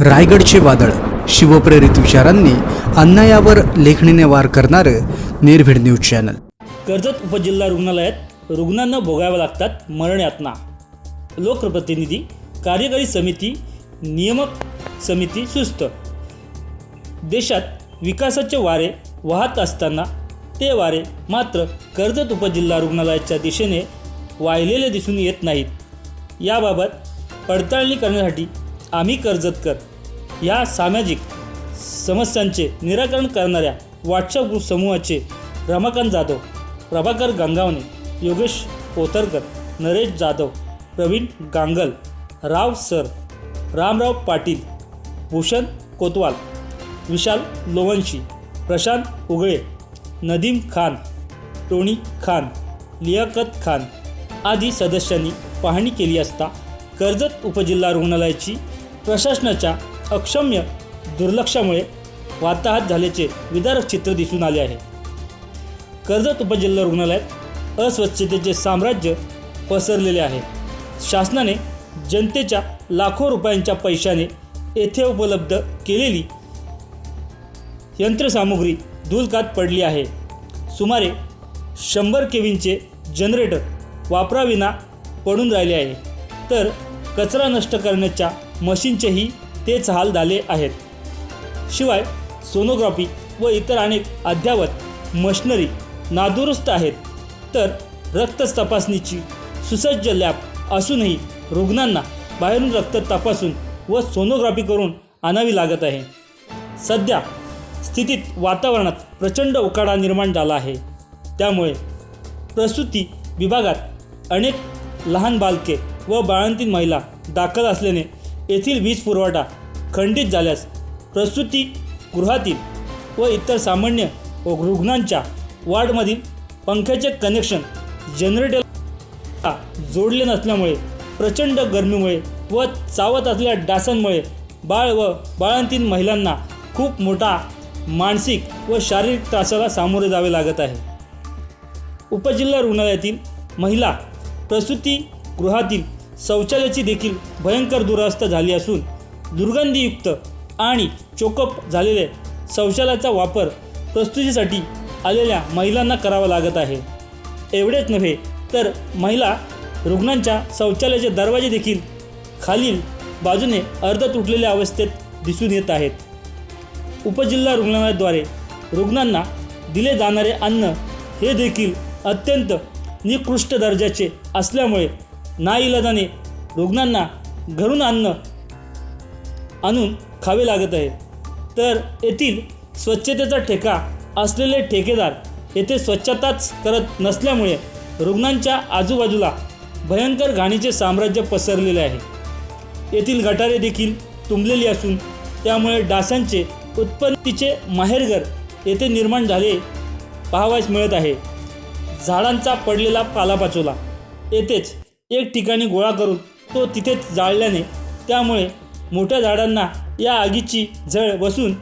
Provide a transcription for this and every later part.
रायगडचे वादळ. शिवप्रेरित विचारांनी अन्यायावर लेखणीने वार करणारं निर्भीड न्यूज चॅनल. कर्जत उपजिल्हा रुग्णालयात रुग्णांना भोगाव्या लागतात मरण्यातना लोकप्रतिनिधी कार्यकारी समिती नियामक समिती सुस्त. देशात विकासाचे वारे वाहत असताना ते वारे मात्र कर्जत उपजिल्हा रुग्णालयाच्या दिशेने वाहिलेले दिसून येत नाहीत. याबाबत पडताळणी करण्यासाठी आम्ही कर्जतकर या सामाजिक समस्यांचे निराकरण करणाऱ्या व्हॉट्सअप ग्रुप समूहाचे रमाकांत जाधव प्रभाकर गंगावणे योगेश पोतरकर नरेश जाधव प्रवीण गांगल राव सर रामराव पाटील भूषण कोतवाल विशाल लोवंशी प्रशांत उगळे नदीम खान टोणी खान लियाकत खान आदी सदस्यांनी पाहणी केली असता कर्जत उपजिल्हा रुग्णालयाची प्रशासनाच्या अक्षम्य दुर्लक्षामुळे वाताहत झाल्याचे विदारक चित्र दिसून आले आहे. कर्जत उपजिल्हा रुग्णालयात अस्वच्छतेचे साम्राज्य पसरलेले आहे. शासनाने जनतेच्या लाखो रुपयांच्या पैशाने येथे उपलब्ध केलेली यंत्रसामुग्री धुलकात पडली आहे. सुमारे शंभर केवींचे जनरेटर वापराविना पडून राहिले आहे. तर कचरा नष्ट करण्याच्या मशीनचेही तेच हाल झाले आहेत. शिवाय सोनोग्राफी व इतर अनेक अद्ययावत मशनरी नादुरुस्त आहेत. तर रक्त तपासणीची सुसज्ज लॅब असूनही रुग्णांना बाहेरून रक्त तपासून व सोनोग्राफी करून आणावी लागत आहे. सध्या स्थितीत वातावरणात प्रचंड उकाडा निर्माण झाला आहे. त्यामुळे प्रसूती विभागात अनेक लहान बालके व बाळंतीन महिला दाखल असल्याने येथील वीज पुरवठा खंडित झाल्यास प्रसूती गृहातील व इतर सामान्य व रुग्णांच्या वार्डमधील पंख्याचे कनेक्शन जनरेटर जोडले नसल्यामुळे प्रचंड गरमीमुळे व चावत असलेल्या डासांमुळे बाळ व बाळांतील महिलांना खूप मोठा मानसिक व शारीरिक त्रासाला सामोरे जावे लागत आहे. उपजिल्हा रुग्णालयातील महिला प्रसूती गृहातील शौचालयाची देखील भयंकर दुरावस्था झाली असून दुर्गंधीयुक्त आणि चोकअप झालेले शौचालयाचा वापर प्रस्तुतीसाठी आलेल्या महिलांना करावा लागत आहे. एवढेच नव्हे तर महिला रुग्णांच्या शौचालयाचे दरवाजे देखील खालील बाजूने अर्ध तुटलेल्या अवस्थेत दिसून येत आहेत. उपजिल्हा रुग्णालयाद्वारे रुग्णांना दिले जाणारे अन्न हे देखील अत्यंत निकृष्ट दर्जाचे असल्यामुळे ना इलाजाने रुग्णांना घरून अन्न आणून खावे लागत आहे. तर येथील स्वच्छतेचा ठेका असलेले ठेकेदार येथे स्वच्छताच करत नसल्यामुळे रुग्णांच्या आजूबाजूला भयंकर घाणीचे साम्राज्य पसरलेले आहे. येथील गटारे देखील तुंबलेली असून त्यामुळे डासांचे उत्पत्तीचे माहेरघर येथे निर्माण झाले पाहावयास मिळत आहे. झाडांचा पडलेला पालापाचोला येथेच एक ठिकाणी गोळा करून तो तिथेच जाळल्याने त्यामुळे मोठ्या झाडांना या आगीची झळ बसून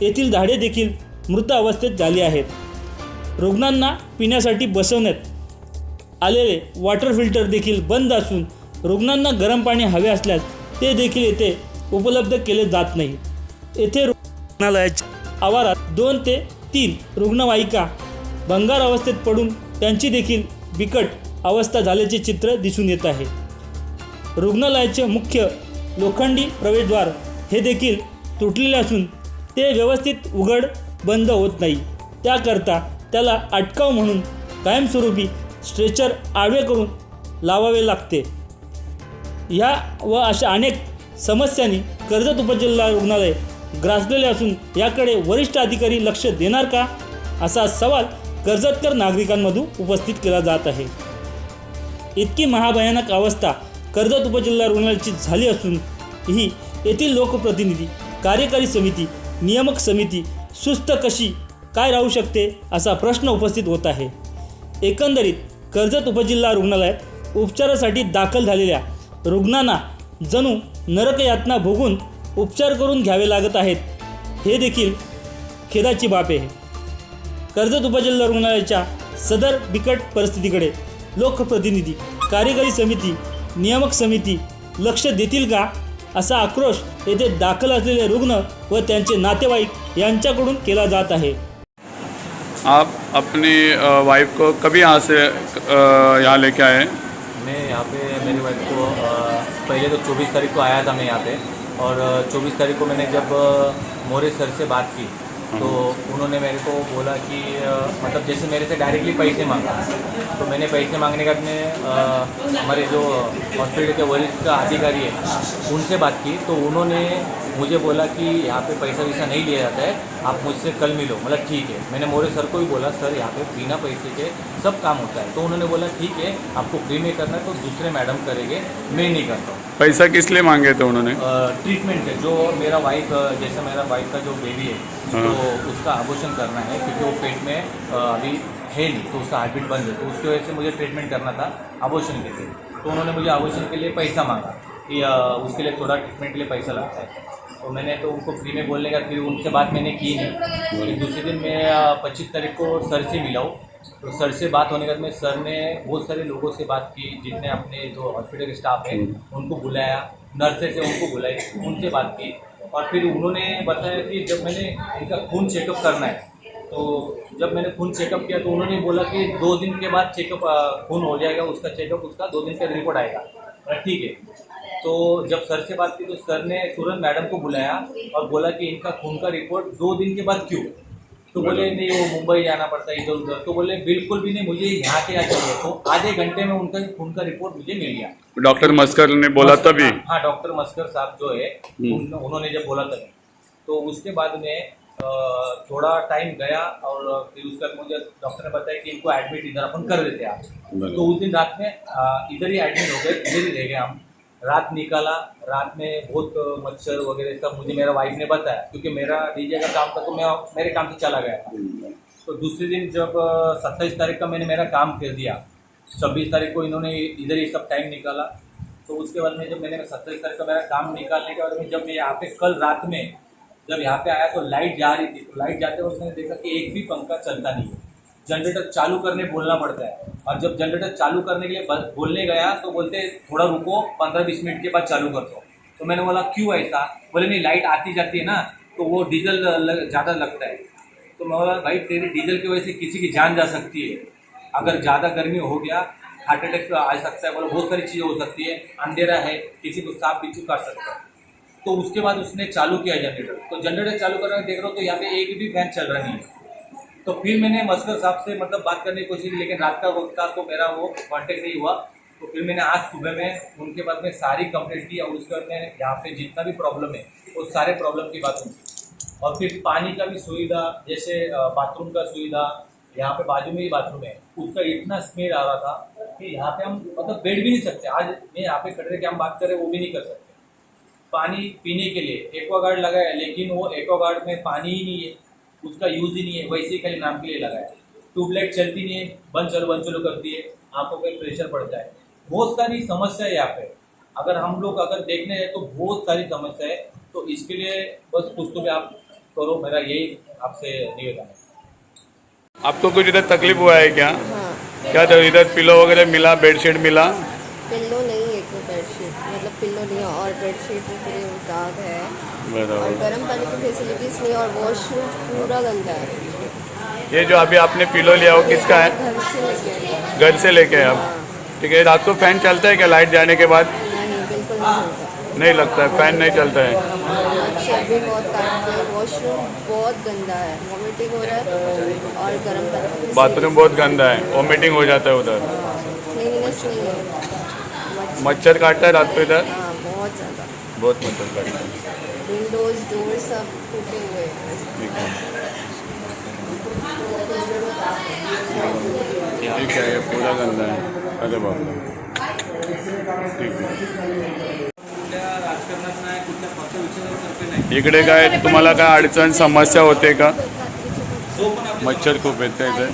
येथील झाडे देखील मृत अवस्थेत झाली आहेत. रुग्णांना पिण्यासाठी बसवण्यात आलेले वॉटर फिल्टर देखील बंद असून रुग्णांना गरम पाणी हवे असल्यास ते देखील येथे उपलब्ध केले जात नाही. येथे रुग्णालयाच्या आवारात दोन ते तीन रुग्णवाहिका भंगार अवस्थेत पडून त्यांची देखील बिकट अवस्था झाल्याचे चित्र दिसून येत आहे. रुग्णालयाचे मुख्य लोखंडी प्रवेशद्वार हे देखील तुटलेले असून ते व्यवस्थित उघड बंद होत नाही. त्याकरता त्याला अटकाव म्हणून कायमस्वरूपी स्ट्रेचर आडवे करून लावावे लागते. ह्या व अशा अनेक समस्यांनी कर्जत उपजिल्हा रुग्णालय ग्रासलेले असून याकडे वरिष्ठ अधिकारी लक्ष देणार का? असा सवाल कर्जतकर नागरिकांमधून उपस्थित केला जात आहे. इतकी महाभयानक अवस्था कर्जत उपजिल्हा रुग्णालयाची झाली असून ही येथील लोकप्रतिनिधी कार्यकारी समिती नियामक समिती सुस्त कशी काय राहू शकते असा प्रश्न उपस्थित होत आहे. एकंदरीत कर्जत उपजिल्हा रुग्णालयात उपचारासाठी दाखल झालेल्या रुग्णांना जणू नरकयातना भोगून उपचार करून घ्यावे लागत आहेत हे देखील खेदाची बाब आहे. कर्जत उपजिल्हा रुग्णालयाच्या सदर बिकट परिस्थितीकडे लोकप्रतिनिधी कार्यकारी समिती नियामक समिती लक्ष देतील का असा आक्रोश येथे दाखल असलेले रुग्ण व त्यांचे नातेवाईक यांच्याकडून केला जात आहे आप अपनी वाइफ को कभी यहाँ से यहाँ लेके आए? मैं यहाँ पे मेरी वाइफ को पहले तो 24 तारीख को आया था मैं यहाँ पे और 24 तारीख को मैंने जब मोरे सर से बात की तो उन्होंने मेरे को बोला कि आ, मतलब जैसे मेरे से डायरेक्टली पैसे मांगा। तो मैंने पैसे मांगने का अपने हमारे जो हॉस्पिटल के वरिष्ठ अधिकारी है उनसे बात की। तो उन्होंने मुझे बोला कि यहाँ पे पैसा वैसा नहीं लिया जाता है आप मुझसे कल मिलो। मतलब ठीक है। मैंने मोरे सर को भी बोला सर यहाँ पे बिना पैसे के सब काम होता है। तो उन्होंने बोला ठीक है आपको फ्री में करना है तो दूसरे मैडम करेंगे मैं नहीं करता हूँ। पैसा किस लिए मांगे थे उन्होंने? ट्रीटमेंट है जो मेरा वाइफ जैसे मेरा वाइफ का जो बेबी है तो उसका आभूषण करना है क्योंकि वो पेट में अभी है नहीं तो उसका हार्ट बीट बंद है। तो उसकी वजह से मुझे ट्रीटमेंट करना था आभूषण के लिए। तो उन्होंने मुझे आभूषण के लिए पैसा मांगा। कि उसके लिए थोड़ा ट्रीटमेंट के लिए पैसा लगता है। तो मैंने तो उनको फ्री में बोलने का फिर उनसे बात मैंने की नहीं। फिर दूसरे दिन मैं पच्चीस तारीख को सर से मिला हूँ। तो सर से बात होने के बाद में सर ने बहुत सारे लोगों से बात की, जितने अपने जो हॉस्पिटल के स्टाफ हैं, उनको बुलाया नर्सेस है, उनको बुलाई उनसे बात की। और फिर उन्होंने बताया कि जब मैंने इनका खून चेकअप करना है तो जब मैंने खून चेकअप किया तो उन्होंने बोला कि दो दिन के बाद चेकअप खून हो जाएगा, उसका चेकअप उसका दो दिन का रिपोर्ट आएगा। ठीक है। तो जब सर से बात की तो सर ने तुरंत मैडम को बुलाया और बोला कि इनका खून का रिपोर्ट दो दिन के बाद क्यों? तो बोले नहीं वो मुंबई जाना पड़ता है इधर उधर तो बोले बिल्कुल भी नहीं मुझे यहाँ के यहाँ चाहिए। तो आधे घंटे में उनका खून का रिपोर्ट मुझे मिल गया। डॉक्टर मस्कर ने बोला मस्कर- तभी? हाँ डॉक्टर मस्कर साहब जो है उन, उन्होंने जब बोला तभी। तो उसके बाद में थोड़ा टाइम गया और फिर उसके बाद मुझे डॉक्टर ने बताया कि इनको एडमिट इधर अपन कर देते हैं तो उस दिन रात में इधर ही एडमिट हो गए इधर ही रह गए हम। रात निकाला, रात में बहुत मच्छर वगैरह सब मुझे मेरा वाइफ ने बताया, क्योंकि मेरा डीजे का काम था तो मैं मेरे काम से चला गया था। तो दूसरे दिन जब सत्ताईस तारीख का मैंने मेरा काम कर दिया, छब्बीस तारीख को इन्होंने इधर ही सब टाइम निकाला। तो उसके बाद में जब मैंने सत्ताईस तारीख का मेरा काम निकालने के बाद में जब मैं यहाँ पे कल रात में जब यहाँ पे आया तो लाइट जा रही थी तो लाइट जाते वक्त मैंने देखा कि एक भी पंखा चलता नहीं है। जनरेटर चालू करने बोलना पड़ता है। और जब जनरेटर चालू करने के लिए बोलने गया तो बोलते, थोड़ा रुको, पंद्रह बीस मिनट के बाद चालू कर दो। तो मैंने बोला, क्यों ऐसा? बोले, नहीं लाइट आती जाती है ना तो वो डीजल ज़्यादा लगता है। तो मैं बोला, भाई, तेरी डीजल की वजह से किसी की जान जा सकती है। अगर ज़्यादा गर्मी हो गया हार्ट अटैक आ सकता है। बोला, बहुत सारी चीज़ें हो सकती है, अंधेरा है, किसी को सांप, बिच्छू काट सकता है। तो उसके बाद उसने चालू किया जनरेटर तो जनरेटर चालू करने देख रहा हूँ तो यहाँ पे एक भी फ़ैन चल रहा नहीं है। तो फिर मैंने मस्कर साहब से मतलब बात करने की कोशिश की, लेकिन रात का वक्त था तो मेरा वो कॉन्टेक्ट नहीं हुआ। तो फिर मैंने आज सुबह में, उनके बाद में सारी कंप्लेंट की और उसके बाद में यहाँ पे जितना भी प्रॉब्लम है, वो सारे प्रॉब्लम की बात हुई। और फिर पानी का भी सुविधा, जैसे बाथरूम का सुविधा, यहाँ पे बाजू में ही बाथरूम है। उसका इतना स्मेल आ रहा था कि यहाँ पे हम मतलब बैठ भी नहीं सकते। आज मैं यहाँ पे खड़े रह के हम बात करें वो भी नहीं कर सकते। पानी पीने के लिए एक्वागार्ड लगाया, लेकिन वो एक्वागार्ड में पानी ही नहीं है। उसका यूज़ ही नहीं है वैसे ही खाली नाम के लिए लगाया। ट्यूबलाइट चलती नहीं है बंद चलो बंद चलो करती है आँखों पर प्रेशर पड़ता है बहुत सारी समस्या है यहाँ पे। अगर हम लोग अगर देखने जाए तो बहुत सारी समस्या है तो इसके लिए बस कुछ तो भी आप करो मेरा यही आपसे निवेदन है। आपको कुछ इधर तकलीफ़ हुआ है क्या? हाँ। क्या इधर पिलो वगैरह मिला बेडशीट मिला पिल्लो नहीं है कोई बेडशीट मतलब पिल्लो नहीं है और बेडशीट में पूरे दाग है। और गर्म पानी की फैसिलिटीज़ नहीं और वॉशरूम पूरा गंदा है। ये जो अभी आपने पिलो लिया वो किसका है? घर से लेके आप। ठीक है रात को फ़ैन चलता है क्या लाइट जाने के बाद? नहीं बिल्कुल नहीं नहीं लगता है फ़ैन नहीं चलता है। बहुत काटते हैं वॉशरूम बहुत गंदा है। वॉमिटिंग हो रहा है और गर्म बाथरूम बहुत गंदा है वॉमिटिंग हो जाता है उधर। है। मच्छर काटता है रात को इधर हाँ बहुत ज़्यादा बहुत मच्छर काटता है विंडोज डोर सब टूटे हुए हैं. ठीक है ठीक है ये पूरा गंदा है अरे बाप रे. ठीक आहे. इकडे काय तुम्हाला काय अडचण समस्या होते का? मच्छर खूप आहेत का इथे?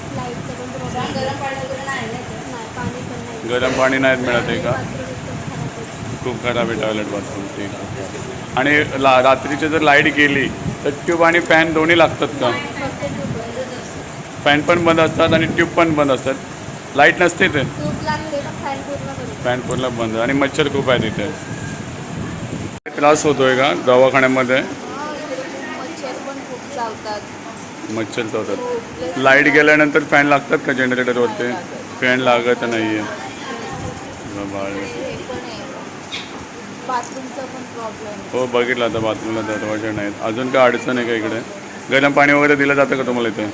गरम पाणी नाहीत मिळत आहे का? खूप खराब आहे टॉयलेट बाथरूम ठीक आणि ला रात्रीची जर लाइट गेली तर ट्यूब आणि फॅन दोन्ही लागतात का? फॅन पण बंद असतात आणि ट्यूब पण बंद असतात. लाइट नसते ते. फॅन पूर्ण बंद. आणि मच्छर खूप आहेत तिथे त्रास होतोय का दवाखान्यामध्ये? मच्छर चावतात लाइट गेल्यानंतर फॅन लागतात का जनरेटरवरती फॅन लागत नाही आहे बाथरूमचा पण प्रॉब्लेम हो बघितलं आता बाथरूमला दरवाजा नाहीत अजून काय अडचण आहे का इकडे? गरम पाणी वगैरे दिलं जातं का तुम्हाला इथे?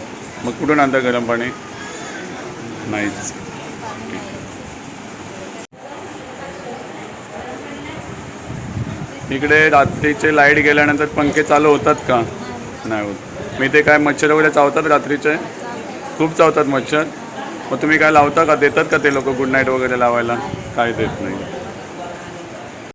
मग कुठून आणता गरम पाणी? नाहीच. इकडे रात्रीचे लाइट गेल्यानंतर पंखे चालू होतात का? नाही होत. मी ते काय मच्छर वगैरे चावतात रात्रीचे? खूप चावतात मच्छर. मग तुम्ही काय लावता का? देतात का ते लोक गुड नाईट वगैरे लावायला? काय देत नाही.